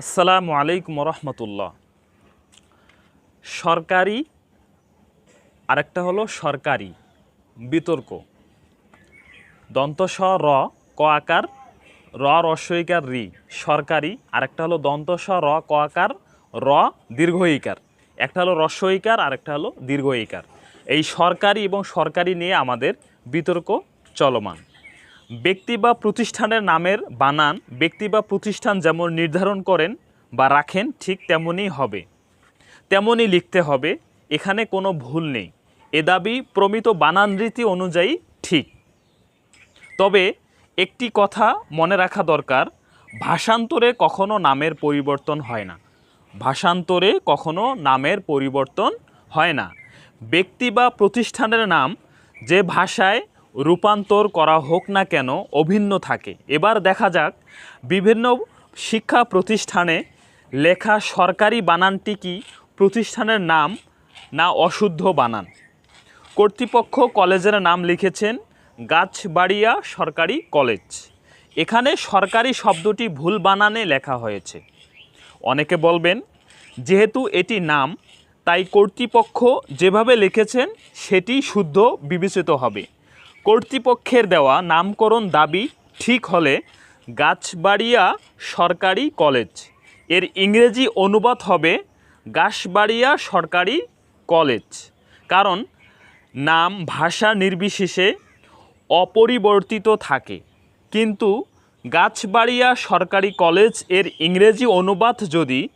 আসসালামু আলাইকুম রহমতুল্লাহ সরকারি, আরেকটা হলো সরকারি, বিতর্ক। দন্ত স, র, ক আকার, র রস্বইকার রি। সরকারি, আরেকটা হলো দন্ত স, র, ক আকার, র, দীর্ঘ ইকার। একটা হলো রস্বইকার আরেকটা হলো দীর্ঘ ইকার। এই সরকারি এবং সরকারি নিয়ে আমাদের বিতর্ক চলমান। ব্যক্তি বা প্রতিষ্ঠানের নামের বানান, ব্যক্তি বা প্রতিষ্ঠান যেমন নির্ধারণ করেন বা রাখেন, ঠিক তেমনই হবে। তেমনই লিখতে হবে, এখানে কোনো ভুল নেই। এ দাবি প্রমিত বানান রীতি অনুযায়ী ঠিক। তবে একটি কথা মনে রাখা দরকার, ভাষান্তরে কখনো নামের পরিবর্তন হয় না। ভাষান্তরে কখনো নামের পরিবর্তন হয় না। ব্যক্তি বা প্রতিষ্ঠানের নাম যে ভাষায় রূপান্তর করা হোক না কেন অভিন্ন থাকে। এবার দেখা যাক বিভিন্ন শিক্ষা প্রতিষ্ঠানে লেখা সরকারি বানানটি কি প্রতিষ্ঠানের নাম না অশুদ্ধ বানান। কর্তৃপক্ষ কলেজের নাম লিখেছেন গাছবাড়িয়া সরকারি কলেজ। এখানে সরকারি শব্দটি ভুল বানানে লেখা হয়েছে। অনেকে বলবেন, যেহেতু এটি নাম, তাই কর্তৃপক্ষ যেভাবে লিখেছেন, সেটি শুদ্ধ বিবেচিত হবে। কর্তৃপক্ষের দেওয়া নামকরণ দাবি ঠিক হলে গাছবাড়িয়া সরকারি কলেজ। এর ইংরেজি অনুবাদ হবে গাছবাড়িয়া সরকারি কলেজ। কারণ নাম ভাষা নির্বিশেষে অপরিবর্তিত থাকে। কিন্তু গাছবাড়িয়া সরকারি কলেজের ইংরেজি অনুবাদ যদি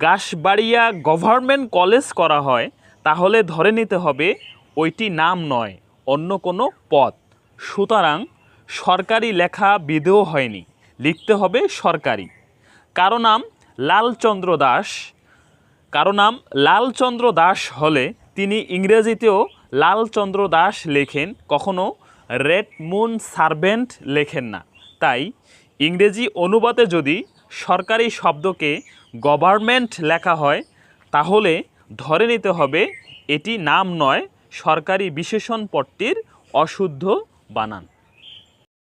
গাছবাড়িয়া গভর্নমেন্ট কলেজ করা হয়, তাহলে ধরে নিতে হবে ওইটি নাম নয়। অন্য কোনো পদ। সুতরাং সরকারি লেখা বিধেয় হয়নি। লিখতে হবে সরকারি। কারও নাম লালচন্দ্র দাস। কারও নাম লালচন্দ্র দাস হলে তিনি ইংরেজিতেও লালচন্দ্র দাস লেখেন, কখনো রেড মুন সার্ভেন্ট লেখেন না। তাই ইংরেজি অনুবাদে যদি সরকারি শব্দকে গভর্নমেন্ট লেখা হয়, তাহলে ধরে নিতে হবে এটি নাম নয় সরকারি বিশেষণ পদটির অশুদ্ধ বানান।